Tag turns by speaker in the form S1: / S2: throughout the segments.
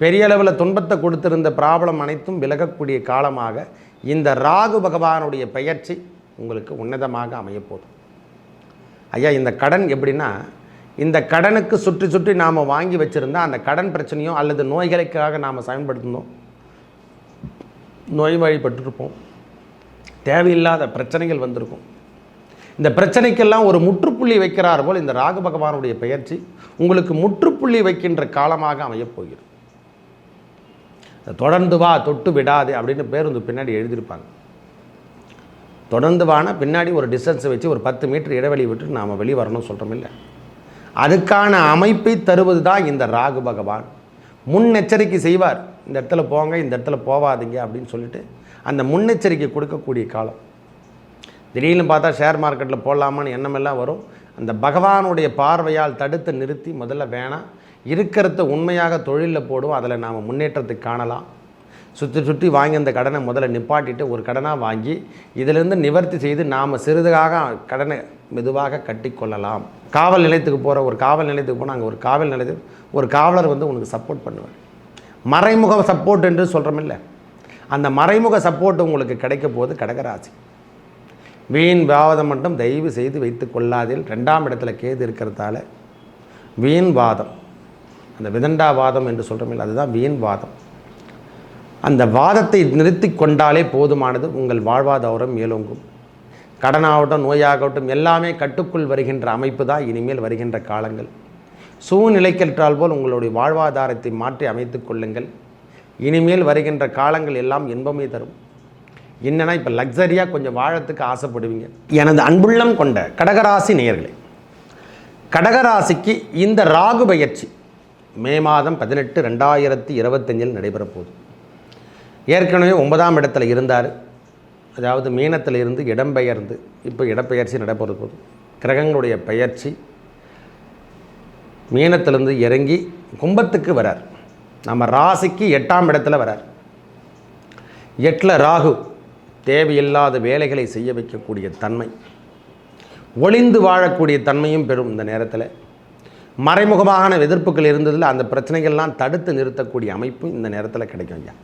S1: பெரிய அளவில் துன்பத்தை கொடுத்திருந்த ப்ராப்ளம் அனைத்தும் விலகக்கூடிய காலமாக இந்த ராகு பகவானுடைய பெயர்ச்சி உங்களுக்கு உன்னதமாக அமையப்போகுது. ஐயா இந்த கடன் எப்படின்னா இந்த கடனுக்கு சுற்றி சுற்றி நாம் வாங்கி வச்சுருந்தா அந்த கடன் பிரச்சனையோ அல்லது நோய்களுக்காக நாம் பயன்படுத்தணும் நோய் வழிபட்டுருப்போம். தேவையில்லாத பிரச்சனைகள் வந்திருக்கும். இந்த பிரச்சனைக்கெல்லாம் ஒரு முற்றுப்புள்ளி வைக்கிறார் போல் இந்த ராகு பகவானுடைய பெயர்ச்சி உங்களுக்கு முற்றுப்புள்ளி வைக்கின்ற காலமாக அமையப்போகிறது தொடர்ந்து வா தொட்டு விடாது அப்படின்னு பேருந்து பின்னாடி எழுதியிருப்பாங்க. தொடர்ந்து வானா பின்னாடி ஒரு டிஸ்டன்ஸை வச்சு ஒரு பத்து மீட்டர் இடைவெளி விட்டு நாம் வெளியே வரணும்னு சொல்கிறோம் இல்லை? அதுக்கான அமைப்பை தருவது தான் இந்த ராகு பகவான். முன்னெச்சரிக்கை செய்வார். இந்த இடத்துல போங்க இந்த இடத்துல போவாதீங்க அப்படின்னு சொல்லிட்டு அந்த முன்னெச்சரிக்கை கொடுக்கக்கூடிய காலம். திடீர்னு பார்த்தா ஷேர் மார்க்கெட்டில் போடலாமான்னு எண்ணமெல்லாம் வரும். அந்த பகவானுடைய பார்வையால் தடுத்து நிறுத்தி முதல்ல வேணாம். இருக்கிறத உண்மையாக தொழிலில் போடுவோம் அதில் நாம் முன்னேற்றத்தை காணலாம். சுற்றி சுற்றி வாங்கி அந்த கடனை முதல்ல நிப்பாட்டிட்டு ஒரு கடனாக வாங்கி இதிலிருந்து நிவர்த்தி செய்து நாம் சிறிதாக கடனை மெதுவாக கட்டி கொள்ளலாம் காவல் நிலையத்துக்கு போகிற ஒரு காவல் நிலையத்துக்கு போனால் அங்கே ஒரு காவல் நிலையத்துக்கு ஒரு காவலர் வந்து உனக்கு சப்போர்ட் பண்ணுவார். மறைமுக சப்போர்ட் என்று சொல்கிறோமில்ல அந்த மறைமுக சப்போர்ட் உங்களுக்கு கிடைக்க போது கடகராசி. வீண் வாதம் மட்டும் தயவு செய்து வைத்து கொள்ளாதில் ரெண்டாம் இடத்துல கேது இருக்கிறதால வீண் வாதம். அந்த விதண்டா வாதம் என்று சொல்கிறோமில்ல அதுதான் வீண் வாதம். அந்த வாதத்தை நிறுத்தி கொண்டாலே போதுமானது உங்கள் வாழ்வாதாரம் மேலோங்கும். கடனாகட்டும் நோயாகட்டும் எல்லாமே கட்டுக்குள் வருகின்ற அமைப்பு தான் இனிமேல் வருகின்ற காலங்கள். சூழ்நிலைக்கற்றால் போல் உங்களுடைய வாழ்வாதாரத்தை மாற்றி அமைத்து கொள்ளுங்கள். இனிமேல் வருகின்ற காலங்கள் எல்லாம் இன்பமே தரும். என்னென்னா இப்போ லக்ஸரியாக கொஞ்சம் வாழத்துக்கு ஆசைப்படுவீங்க. எனது அன்புள்ளம் கொண்ட கடகராசி நேயர்களே கடகராசிக்கு இந்த ராகு பயிற்சி மே மாதம் பதினெட்டு ரெண்டாயிரத்தி இருபத்தஞ்சில் நடைபெறப் போகுது ஏற்கனவே ஒன்பதாம் இடத்துல இருந்தார். அதாவது மீனத்தில் இருந்து இடம்பெயர்ந்து இப்போ இடப்பெயர்ச்சி நடைபெற போகுது. கிரகங்களுடைய பெயர்ச்சி மீனத்திலிருந்து இறங்கி கும்பத்துக்கு வரார். நம்ம ராசிக்கு எட்டாம் இடத்துல வரார். எட்டில் ராகு தேவையில்லாத வேலைகளை செய்ய வைக்கக்கூடிய தன்மை ஒளிந்து வாழக்கூடிய தன்மையும் பெறும் இந்த நேரத்தில். மறைமுகமான எதிர்ப்புகள் இருந்ததில் அந்த பிரச்சனைகள்லாம் தடுத்து நிறுத்தக்கூடிய அமைப்பு இந்த நேரத்தில் கிடைக்கும் ஐயா.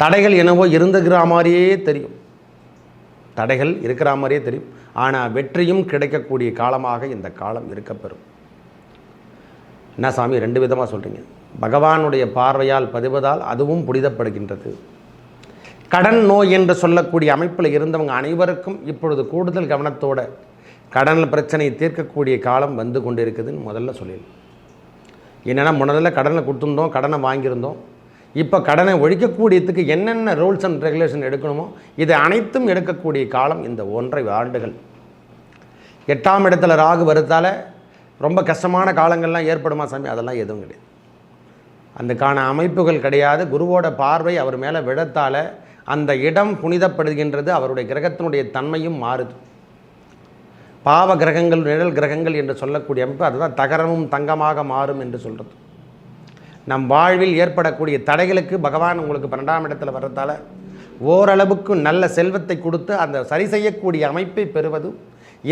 S1: தடைகள் என்னவோ இருந்துகிற மாதிரியே தெரியும். தடைகள் இருக்கிற மாதிரியே தெரியும். ஆனால் வெற்றியும் கிடைக்கக்கூடிய காலமாக இந்த காலம் இருக்கப்பெறும். என்ன சாமி ரெண்டு விதமாக சொல்கிறீங்க பகவானுடைய பார்வையால் பதிவதால் அதுவும் புனிதப்படுகின்றது. கடன் நோய் என்று சொல்லக்கூடிய அமைப்பில் இருந்தவங்க அனைவருக்கும் இப்பொழுது கூடுதல் கவனத்தோட கடன் பிரச்சனையை தீர்க்கக்கூடிய காலம் வந்து கொண்டு இருக்குதுன்னு முதல்ல சொல்லியிருக்கேன் என்னென்னா முதல்ல கடனை கொடுத்துருந்தோம் கடனை வாங்கியிருந்தோம். இப்போ கடனை ஒழிக்கக்கூடியதுக்கு என்னென்ன ரூல்ஸ் அண்ட் ரெகுலேஷன் எடுக்கணுமோ இது அனைத்தும் எடுக்கக்கூடிய காலம் இந்த ஒன்றை ஆண்டுகள். எட்டாம் இடத்துல ராகு வருத்தால் ரொம்ப கஷ்டமான காலங்கள்லாம் ஏற்படுமா சாமி? அதெல்லாம் எதுவும் கிடையாது. அதுக்கான அமைப்புகள் கிடையாது. குருவோட பார்வை அவர் மேலே விழத்தால் அந்த இடம் புனிதப்படுகின்றது அவருடைய கிரகத்தினுடைய தன்மையும் மாறுது. பாவ கிரகங்கள் நிழல் கிரகங்கள் என்று சொல்லக்கூடிய அமைப்பு அதுதான் தகரமும் தங்கமாக மாறும் என்று சொல்கிறது நம் வாழ்வில் ஏற்படக்கூடிய தடைகளுக்கு பகவான் உங்களுக்கு பன்னெண்டாம் இடத்துல வர்றதால ஓரளவுக்கு நல்ல செல்வத்தை கொடுத்து அந்த சரி செய்யக்கூடிய அமைப்பை பெறுவது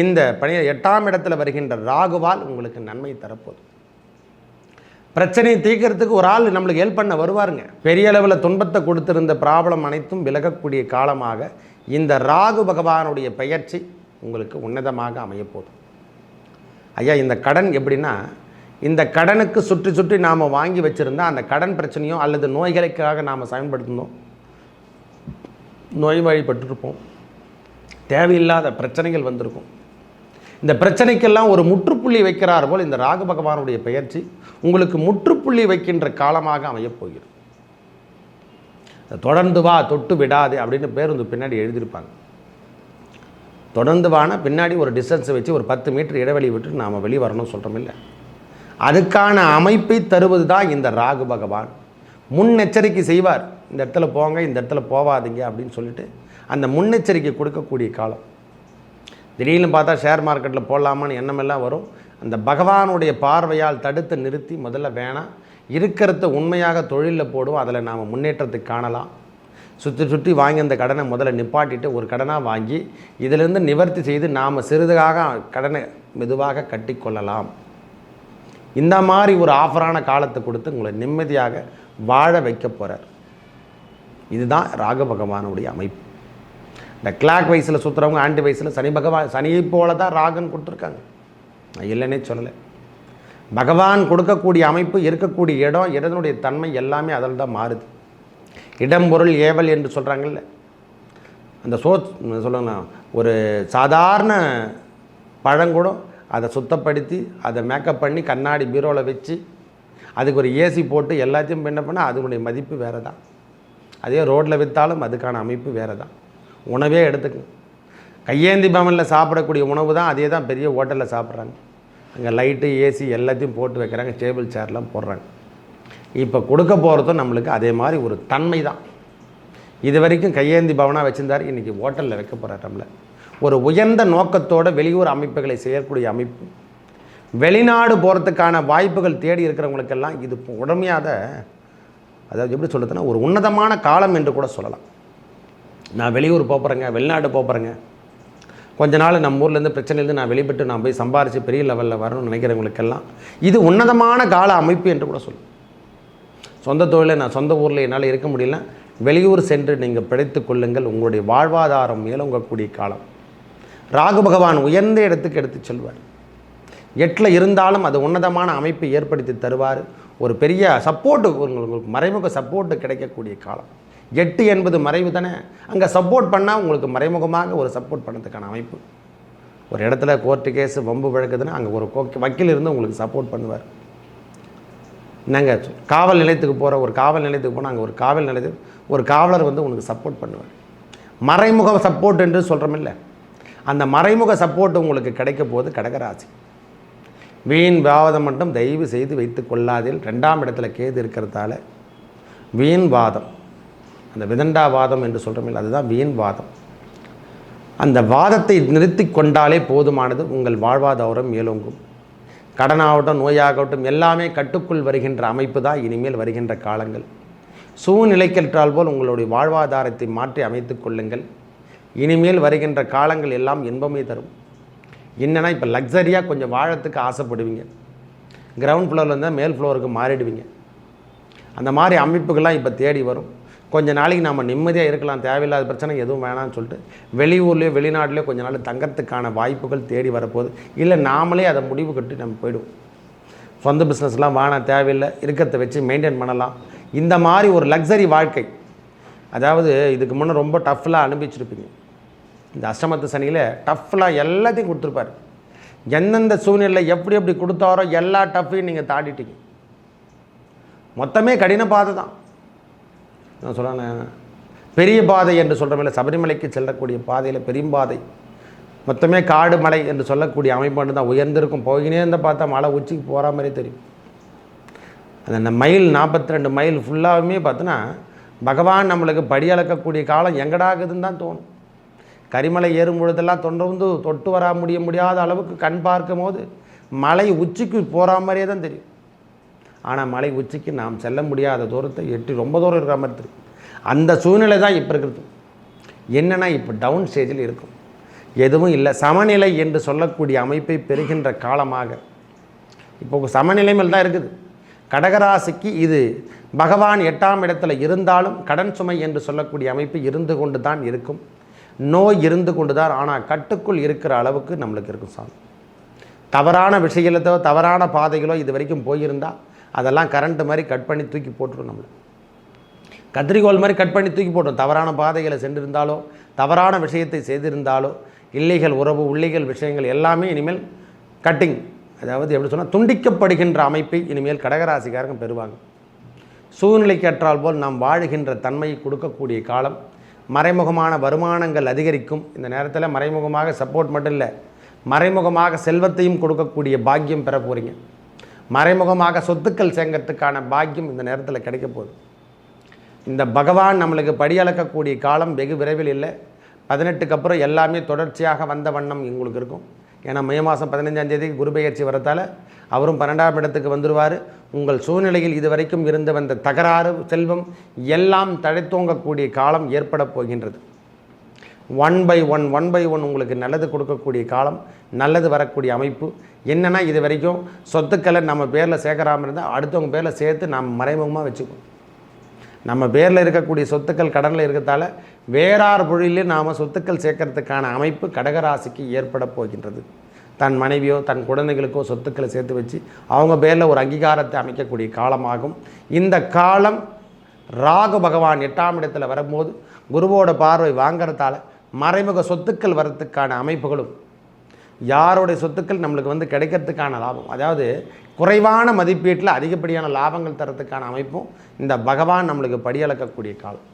S1: இந்த பணி எட்டாம் இடத்துல வருகின்ற ராகுவால் உங்களுக்கு நன்மை தரப்போகுது. பிரச்சனையை தீர்க்கறதுக்கு ஒரு ஆள் நம்மளுக்கு ஹெல்ப் பண்ண வருவாருங்க. பெரிய அளவில் துன்பத்தை கொடுத்திருந்த ப்ராப்ளம் அனைத்தும் விலகக்கூடிய காலமாக இந்த ராகு பகவானுடைய பெயர்ச்சி உங்களுக்கு உன்னதமாக அமையப்போகுது ஐயா இந்த கடன் எப்படின்னா இந்த கடனுக்கு சுற்றி சுற்றி நாம் வாங்கி வச்சுருந்தா அந்த கடன் பிரச்சனையோ அல்லது நோய்களுக்காக நாம் பயன்படுத்தணும் நோய் வழிபட்டுருப்போம் தேவையில்லாத பிரச்சனைகள் வந்திருக்கும். இந்த பிரச்சனைக்கெல்லாம் ஒரு முற்றுப்புள்ளி வைக்கிறார் போல் இந்த ராகு பகவானுடைய பெயர்ச்சி உங்களுக்கு முற்றுப்புள்ளி வைக்கின்ற காலமாக அமையப்போகிறது. தொடர்ந்து வா தொட்டு விடாது அப்படின்னு பேருந்து பின்னாடி எழுதியிருப்பாங்க. தொடர்ந்து வானா பின்னாடி ஒரு டிஸ்டன்ஸை வச்சு ஒரு பத்து மீட்டர் இடைவெளி விட்டு நாம் வெளியே வரணும்னு சொல்கிறோம் இல்லை அதுக்கான அமைப்பை தருவது தான் இந்த ராகு பகவான். முன்னெச்சரிக்கை செய்வார். இந்த இடத்துல போங்க இந்த இடத்துல போவாதீங்க அப்படின்னு சொல்லிட்டு அந்த முன்னெச்சரிக்கை கொடுக்கக்கூடிய காலம். திடீர்னு பார்த்தா ஷேர் மார்க்கெட்டில் போடலாமான்னு எண்ணமெல்லாம் வரும். அந்த பகவானுடைய பார்வையால் தடுத்து நிறுத்தி முதல்ல வேணாம். இருக்கிறத உண்மையாக தொழிலில் போடுவோம் அதில் நாம் முன்னேற்றத்தை காணலாம். சுற்றி சுற்றி வாங்கி அந்த கடனை முதல்ல நிப்பாட்டிட்டு ஒரு கடனாக வாங்கி இதிலிருந்து நிவர்த்தி செய்து நாம் சிறிதாக கடனை மெதுவாக கட்டி கொள்ளலாம் இந்த மாதிரி ஒரு ஆஃபரான காலத்தை கொடுத்து உங்களை நிம்மதியாக வாழ வைக்க போகிறார் இதுதான் ராக பகவானுடைய அமைப்பு. இந்த கிளாக் வயசில் சுற்றுறவங்க ஆண்டி வயசில் சனி பகவான் சனியை போல தான் ராகன் கொடுத்துருக்காங்க. நான் இல்லைன்னே சொல்லலை. பகவான் கொடுக்கக்கூடிய அமைப்பு இருக்கக்கூடிய இடம் இடத்தினுடைய தன்மை எல்லாமே அதில் தான் மாறுது. இடம்பொருள் ஏவல் என்று சொல்கிறாங்கல்ல அந்த சோ சொல்லணும் ஒரு சாதாரண பழங்கூடம் அதை சுத்தப்படுத்தி அதை மேக்கப் பண்ணி கண்ணாடி பீரோவில் வச்சு அதுக்கு ஒரு ஏசி போட்டு எல்லாத்தையும் என்ன பண்ணால் அதனுடைய மதிப்பு வேறு தான் அதே ரோட்டில் விற்றாலும் அதுக்கான அமைப்பு வேறு தான் உணவே எடுத்துக்கணும். கையேந்தி பவனில் சாப்பிடக்கூடிய உணவு தான் அதே தான் பெரிய ஹோட்டலில் சாப்பிட்றாங்க. அங்கே லைட்டு ஏசி எல்லாத்தையும் போட்டு வைக்கிறாங்க டேபிள் சேர்லாம் போடுறாங்க. இப்போ கொடுக்க போகிறதும் நம்மளுக்கு அதே மாதிரி ஒரு தன்மை தான் இது வரைக்கும் கையேந்தி பவனாக வச்சுருந்தார். இன்றைக்கி ஹோட்டலில் வைக்க போகிறார் நம்மளை. ஒரு உயர்ந்த நோக்கத்தோட வெளியூர் அமைப்புகளை செய்யக்கூடிய அமைப்பு. வெளிநாடு போகிறதுக்கான வாய்ப்புகள் தேடி இருக்கிறவங்களுக்கெல்லாம் இது உடமையாத அதாவது எப்படி சொல்கிறதுனா ஒரு உன்னதமான காலம் என்று கூட சொல்லலாம். நான் வெளியூர் போகிறேங்க வெளிநாடு போகிறேங்க கொஞ்ச நாள் நம்ம ஊர்லேருந்து பிரச்சனையிலேருந்து நான் வெளிப்பட்டு நான் போய் சம்பாரித்து பெரிய லெவலில் வரணும்னு நினைக்கிறவங்களுக்கெல்லாம் இது உன்னதமான கால அமைப்பு என்று கூட சொல்லுவேன் சொந்த தொழிலை நான் சொந்த ஊரில் என்னால் இருக்க முடியல. வெளியூர் சென்று நீங்கள் பிழைத்து கொள்ளுங்கள். உங்களுடைய வாழ்வாதாரம் மேலோங்கக்கூடிய காலம். ராகு பகவான் உயர்ந்த இடத்துக்கு எடுத்து செல்வார். எட்டில் இருந்தாலும் அது உன்னதமான அமைப்பை ஏற்படுத்தி தருவார். ஒரு பெரிய சப்போர்ட்டு உங்களுக்கு மறைமுக சப்போர்ட்டு கிடைக்கக்கூடிய காலம். எட்டு என்பது மறைவு தானே? அங்கே சப்போர்ட் பண்ணால் உங்களுக்கு மறைமுகமாக ஒரு சப்போர்ட் பண்ணதுக்கான அமைப்பு. ஒரு இடத்துல கோர்ட்டு கேஸு வம்பு வழக்குதுன்னா அங்கே ஒரு வக்கீல் இருந்து உங்களுக்கு சப்போர்ட் பண்ணுவார். நாங்கள் காவல் நிலையத்துக்கு போகிற ஒரு காவல் நிலையத்துக்கு போனால் அங்கே ஒரு காவல் நிலையத்துக்கு ஒரு காவலர் வந்து உங்களுக்கு சப்போர்ட் பண்ணுவார். மறைமுக சப்போர்ட் என்று சொல்கிறோமில்ல அந்த மறைமுக சப்போர்ட் உங்களுக்கு கிடைக்க போது கடகராசி. வீண் வாதம் மட்டும் தயவு செய்து வைத்து கொள்ளாதில் ரெண்டாம் இடத்துல கேது இருக்கிறதால வீண் வாதம். அந்த விதண்டா வாதம் என்று சொல்கிறோமில்ல அதுதான் வீண் வாதம். அந்த வாதத்தை நிறுத்தி கொண்டாலே போதுமானது உங்கள் வாழ்வாதாரம் மேலோங்கும் கடனாகட்டும் நோயாகட்டும் எல்லாமே கட்டுக்குள் வருகின்ற அமைப்பு தான் இனிமேல் வருகின்ற காலங்கள். சூழ்நிலைக்கற்றால் போல் உங்களுடைய வாழ்வாதாரத்தை மாற்றி அமைத்து கொள்ளுங்கள். இனிமேல் வருகின்ற காலங்கள் எல்லாம் இன்பமே தரும். என்னென்னா இப்போ லக்ஸரியாக கொஞ்சம் வாழத்துக்கு ஆசைப்படுவீங்க. கிரவுண்ட் ஃப்ளோரில் இருந்தால் மேல் ஃப்ளோருக்கு மாறிடுவீங்க. அந்த மாதிரி அமைப்புகள்லாம் இப்போ தேடி வரும். கொஞ்ச நாளைக்கு நம்ம நிம்மதியாக இருக்கலாம் தேவையில்லாத பிரச்சனை எதுவும் வேணாம்னு சொல்லிட்டு வெளியூர்லேயோ வெளிநாட்டிலையோ கொஞ்ச நாள் தங்கறதுக்கான வாய்ப்புகள் தேடி வரப்போகுது. இல்லை நாமளே அதை முடிவு கட்டி நம்ம போயிடுவோம். சொந்த பிஸ்னஸ்லாம் வேணாம் தேவையில்லை இருக்கிறத வச்சு மெயின்டைன் பண்ணலாம். இந்த மாதிரி ஒரு லக்ஸரி வாழ்க்கை அதாவது இதுக்கு முன்னே ரொம்ப டஃப்லாம் அனுபவிச்சிருப்பீங்க. இந்த அஷ்டமத்து சனியில் டஃப்லாம் எல்லாத்தையும் கொடுத்துருப்பார். எந்தெந்த சூழ்நிலையில் எப்படி எப்படி கொடுத்தாரோ எல்லா டஃப்பையும் நீங்கள் தாண்டிட்டீங்க. மொத்தமே கடின பாதை தான் நான் சொல்கிறேன் பெரிய பாதை என்று சொல்கிறோமில்ல சபரிமலைக்கு செல்லக்கூடிய பாதையில் பெரும்பாதை மொத்தமே காடு மலை என்று சொல்லக்கூடிய அமைப்பு தான் உயர்ந்திருக்கும். போகினே இருந்தால் பார்த்தா மலை உச்சிக்கு போகிற மாதிரி தெரியும். அந்த மைல் நாற்பத்தி ரெண்டு மைல் ஃபுல்லாகவுமே பார்த்தோன்னா பகவான் நம்மளுக்கு படி அளக்கக்கூடிய காலம் எங்கடாகுதுன்னு தான் தோணும். கரிமலை ஏறும் பொழுதெல்லாம் தொண்டு வந்து தொட்டு வர முடிய முடியாத அளவுக்கு கண் பார்க்கும் போது மலை உச்சிக்கு போகிற மாதிரியே தான் தெரியும். ஆனால் மலை உச்சிக்கு நாம் செல்ல முடியாத தூரத்தை எட்டி ரொம்ப தூரம் இருக்கிற மாதிரி தெரியும். அந்த சூழ்நிலை தான் இப்போ இருக்கிறது. என்னென்னா இப்போ டவுன் ஸ்டேஜில் இருக்கும். எதுவும் இல்லை. சமநிலை என்று சொல்லக்கூடிய அமைப்பை பெறுகின்ற காலமாக. இப்போ சமநிலை மேல் தான் இருக்குது. கடகராசிக்கு இது பகவான் எட்டாம் இடத்துல இருந்தாலும் கடன் சுமை என்று சொல்லக்கூடிய அமைப்பு இருந்து கொண்டு தான் இருக்கும். நோய் இருந்து கொண்டு தான் ஆனால் கட்டுக்குள் இருக்கிற அளவுக்கு நம்மளுக்கு இருக்கும் சாமி. தவறான விஷயத்தோ தவறான பாதைகளோ இது வரைக்கும் போயிருந்தால் அதெல்லாம் கரண்ட்டு மாதிரி கட் பண்ணி தூக்கி போட்டுரும் நம்மளை. கத்திரிக்கோல் மாதிரி கட் பண்ணி தூக்கி போட்டோம் தவறான பாதைகளை சென்றிருந்தாலோ தவறான விஷயத்தை செய்திருந்தாலோ இல்லைகள் உறவு உள்ளைகள் விஷயங்கள் எல்லாமே இனிமேல் கட்டிங் அதாவது எப்படி சொன்னால் துண்டிக்கப்படுகின்ற அமைப்பை இனிமேல் கடகராசிக்காரங்க பெறுவாங்க. சூழ்நிலைக்கற்றால் போல் நாம் வாழுகின்ற தன்மையை கொடுக்கக்கூடிய காலம் மறைமுகமான வருமானங்கள் அதிகரிக்கும். இந்த நேரத்தில் மறைமுகமாக சப்போர்ட் மட்டும் இல்லை மறைமுகமாக செல்வத்தையும் கொடுக்கக்கூடிய பாக்கியம் பெற போகிறீங்க மறைமுகமாக சொத்துக்கள் சேர்ங்கறதுக்கான பாக்கியம் இந்த நேரத்தில் கிடைக்க போகுது இந்த பகவான் நம்மளுக்கு படியளக்கக்கூடிய காலம் வெகு விரைவில் இல்லை. பதினெட்டுக்கு அப்புறம் எல்லாமே தொடர்ச்சியாக வந்த வண்ணம் எங்களுக்கு இருக்கும். ஏன்னா மே மாதம் பதினஞ்சாம் தேதிக்கு குரு பெயர்ச்சி வரத்தால் அவரும் பன்னெண்டாம் இடத்துக்கு வந்துடுவார் உங்கள் சூழ்நிலையில் இதுவரைக்கும் இருந்து வந்த தகராறு செல்வம் எல்லாம் தழைத்தோங்கக்கூடிய காலம் ஏற்பட போகின்றது. One by one one by one உங்களுக்கு நல்லது கொடுக்கக்கூடிய காலம் நல்லது வரக்கூடிய அமைப்பு. என்னென்னா இது வரைக்கும் சொத்துக்களை நம்ம பேரில் சேர்க்கறாமல் இருந்தால் அடுத்தவங்க பேரில் சேர்த்து நாம் மறைமுகமாக வச்சுக்குவோம். நம்ம பேரில் இருக்கக்கூடிய சொத்துக்கள் கடனில் இருக்கிறதால வேறார் பொழிலே நாம் சொத்துக்கள் சேர்க்கறதுக்கான அமைப்பு கடகராசிக்கு ஏற்பட போகின்றது. தன் மனைவியோ தன் குழந்தைகளுக்கோ சொத்துக்களை சேர்த்து வச்சு அவங்க பேரில் ஒரு அங்கீகாரத்தை அமைக்கக்கூடிய காலமாகும். இந்த காலம் ராகு பகவான் எட்டாம் இடத்தில் வரும்போது குருவோட பார்வை வாங்குறதால மறைமுக சொத்துக்கள் வரத்துக்கான அமைப்புகளும் யாருடைய சொத்துக்கள் நம்மளுக்கு வந்து கிடைக்கிறதுக்கான லாபம் அதாவது குறைவான மதிப்பீட்டில் அதிகப்படியான லாபங்கள் தரத்துக்கான அமைப்பும் இந்த பகவான் நம்மளுக்கு படியளக்கக்கூடிய காலம்.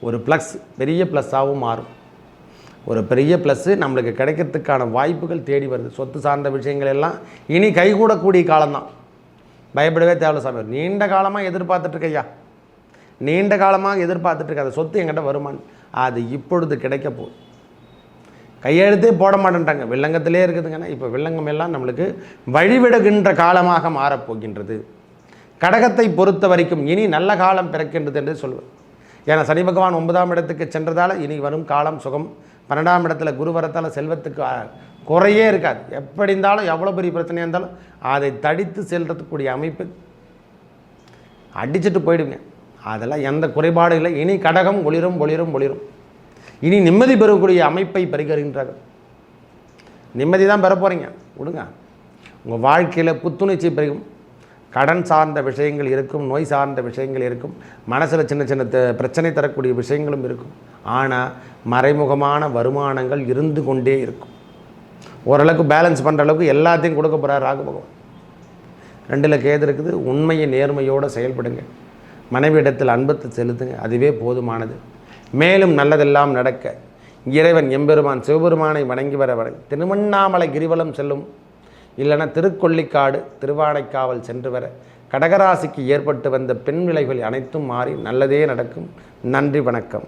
S1: ஒரு ப்ளஸ் பெரிய ப்ளஸ்ஸாகவும் மாறும். ஒரு பெரிய ப்ளஸ்ஸு நம்மளுக்கு கிடைக்கிறதுக்கான வாய்ப்புகள் தேடி வருது. சொத்து சார்ந்த விஷயங்கள் எல்லாம் இனி கைகூடக்கூடிய காலம்தான். பயப்படவே தேவையில்ல சாமி நீண்ட காலமாக எதிர்பார்த்துட்ருக்கையா நீண்ட காலமாக எதிர்பார்த்துட்ருக்க அந்த சொத்து என்கிட்ட வருமானு அது இப்பொழுது கிடைக்க போகுது. கையெழுத்தே போட மாட்டேன்ட்டாங்க. வில்லங்கத்திலே இருக்குதுங்கன்னா இப்போ வில்லங்கம் எல்லாம் நம்மளுக்கு வழிவிடுகின்ற காலமாக மாறப்போகின்றது கடகத்தை பொறுத்த வரைக்கும் இனி நல்ல காலம் பிறக்கின்றது என்று சொல்வது. ஏன்னா சனி பகவான் ஒன்பதாம் இடத்துக்கு சென்றதால் இனி வரும் காலம் சுகம். பன்னெண்டாம் இடத்துல குரு வரத்தால் செல்வத்துக்கு குறையே இருக்காது. எப்படி இருந்தாலும் எவ்வளோ பெரிய பிரச்சனையாக இருந்தாலும் அதை தடித்து செல்றதுக்கூடிய அமைப்பு. அடிச்சுட்டு போயிடுவேன். அதெல்லாம் எந்த குறைபாடும் இல்லை. இனி கடகம் ஒளிரும் ஒளிரும் ஒளிரும். இனி நிம்மதி பெறக்கூடிய அமைப்பை பெறுகிறீன்றார்கள் நிம்மதி தான் பெற போகிறீங்க விடுங்க. உங்கள் வாழ்க்கையில் புத்துணர்ச்சி பெறும் கடன் சார்ந்த விஷயங்கள் இருக்கும் நோய் சார்ந்த விஷயங்கள் இருக்கும். மனசில் சின்ன சின்ன த- பிரச்சனை தரக்கூடிய விஷயங்களும் இருக்கும். ஆனால் மறைமுகமான வருமானங்கள் இருந்து கொண்டே இருக்கும். ஓரளவுக்கு பேலன்ஸ் பண்ணுற அளவுக்கு எல்லாத்தையும் கொடுக்க போகிறார் ராகு பகவான். ரெண்டில் கேது இருக்குது. உண்மையை நேர்மையோடு செயல்படுங்க. மனைவியிடத்தில் அன்பத்தை செலுத்துங்க. அதுவே போதுமானது. மேலும் நல்லதெல்லாம் நடக்க இறைவன் எம்பெருமான் சிவபெருமானை வணங்கி வர வரை திருவண்ணாமலை கிரிவலம் செல்லும். இல்லைனா திருக்கொள்ளிக்காடு திருவானைக்காவல் சென்று வர கடகராசிக்கு ஏற்பட்டு வந்த பெண் விளைவுகள் அனைத்தும் மாறி நல்லதே நடக்கும். நன்றி வணக்கம்.